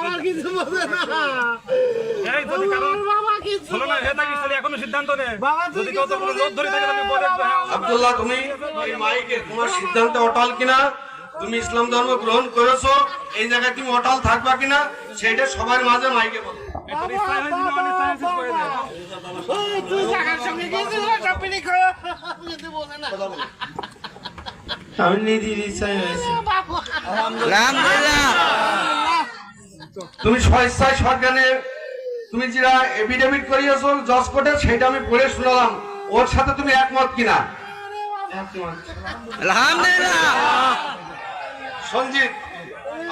বাবা কিছু বলে না। এই যদি কারও বাবা কিছু হলো না থাকিস এখনও সিদ্ধান্ত নে। বাবা, যদি কেউ তো কিছু কোনো বলিস লোভ ধরে থাকে তাহলে বলে আব্দুল্লাহ তুমি এই মাইকে তোমার সিদ্ধান্তে অটল কিনা? তুমি ইসলাম ধর্ম গ্রহণ করেছ এই জায়গায় তুমি অটল থাকবা কিনা? সেটা সবার মাঝে মাইকে বলো। হয় আমি নিজের ইচ্ছাই হয়েছে। তুমি স্বেচ্ছায় সরকারে তুমি যেটা এফিডেভিট করিয়েছো জজ কোর্টে সেটা আমি পড়ে শুনলাম। ওর সাথে তুমি একমত কিনা? সঞ্জিত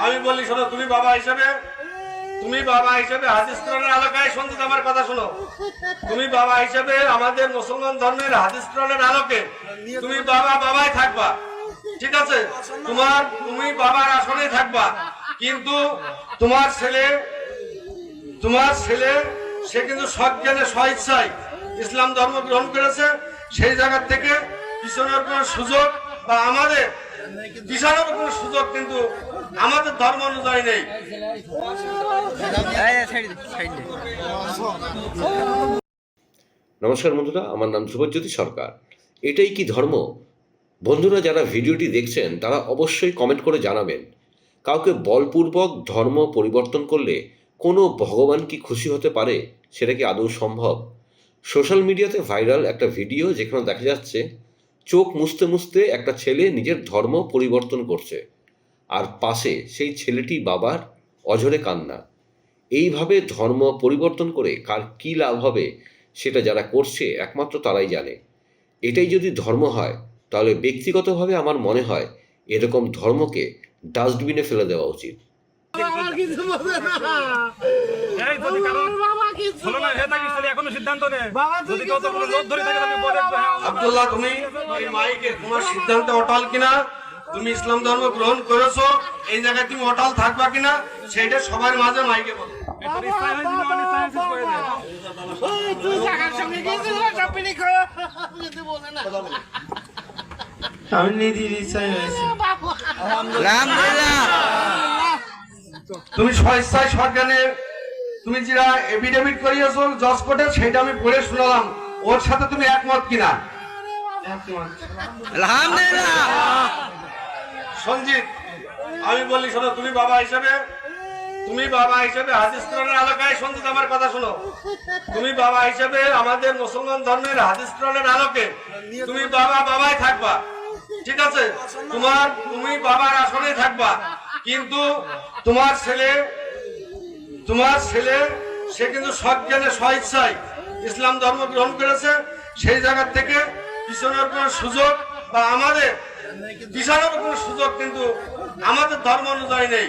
আমি বলি শোনো তুমি বাবা হিসেবে তুমি বাবা হিসেবে হাদিস কোরআনের আলোকায় সঞ্জিত আমার কথা শোনো। তুমি বাবা হিসেবে আমাদের মুসলমান ধর্মের হাদিস কোরআনের আলোকে তুমি বাবা বাবাই থাকবা। ঠিক আছে? তোমার তুমি বাবার আসনে থাকবা। কিন্তু তোমার ছেলে তোমার ছেলে সে কিন্তু সজ্ঞানে স্বেচ্ছায় ইসলাম ধর্ম গ্রহণ করেছে। সেই জায়গা থেকে পিছনের কোনো সুযোগ বা আমাদের পিছনের কোনো সুযোগ কিন্তু আমাদের ধর্ম অনুযায়ী নেই। নমস্কার বন্ধুরা আমার নাম শুভজ্যোতি সরকার। এটাই কি ধর্ম? বন্ধুরা যারা ভিডিওটি দেখছেন তারা অবশ্যই কমেন্ট করে জানাবেন। কাউকে বলপূর্বক ধর্ম পরিবর্তন করলে কোনো ভগবান কি খুশি হতে পারে সেটা কি আদৌ সম্ভব? সোশ্যাল মিডিয়াতে ভাইরাল একটা ভিডিও যেখানে দেখা যাচ্ছে, চোখ মুছতে মুছতে একটা ছেলে নিজের ধর্ম পরিবর্তন করছে আর পাশে সেই ছেলেটি বাবার অঝরে কান্না। এইভাবে ধর্ম পরিবর্তন করে কার কী লাভ হবে সেটা যারা করছে একমাত্র তারাই জানে। এটাই যদি ধর্ম হয়, তাহলে ব্যক্তিগতভাবে আমার মনে হয় এরকম ধর্মকে ডাস্টবিনে ফেলে দেওয়া উচিত। আব্দুল্লাহ তুমি মাইকে তোমার সিদ্ধান্তে অটল কিনা? তুমি ইসলাম ধর্ম গ্রহণ করেছ এই জায়গায় তুমি অটল থাকবা কিনা? সেটা সবার মাঝে মাইকে বলো। আমি বাবা তুমি স্বেচ্ছায় সরকারে তুমি যেটা এফিডেভিট করিয়েছো জজ কোর্টে সেটা আমি পড়ে শুনলাম। ওর সাথে তুমি একমত কিনা? একমত সঞ্জিত আমি বলি শোনো তুমি বাবা হিসেবে তুমি বাবা হিসেবে হাদিস কোরআনের আলোকায় সঞ্জিত আমার কথা শোনো। তুমি বাবা হিসেবে আমাদের মুসলমান ধর্মের হাদিস কোরআনের আলোকে তুমি বাবা বাবাই থাকবা। ঠিক আছে? তোমার তুমি বাবার আসনে থাকবা। কিন্তু তোমার ছেলে তোমার ছেলে, সে কিন্তু সজ্ঞানে স্বেচ্ছায় ইসলাম ধর্ম গ্রহণ করেছে। সেই জায়গা থেকে পিছনের কোনো সুযোগ বা আমাদের পিছনের কোনো সুযোগ কিন্তু আমাদের ধর্ম অনুযায়ী নেই।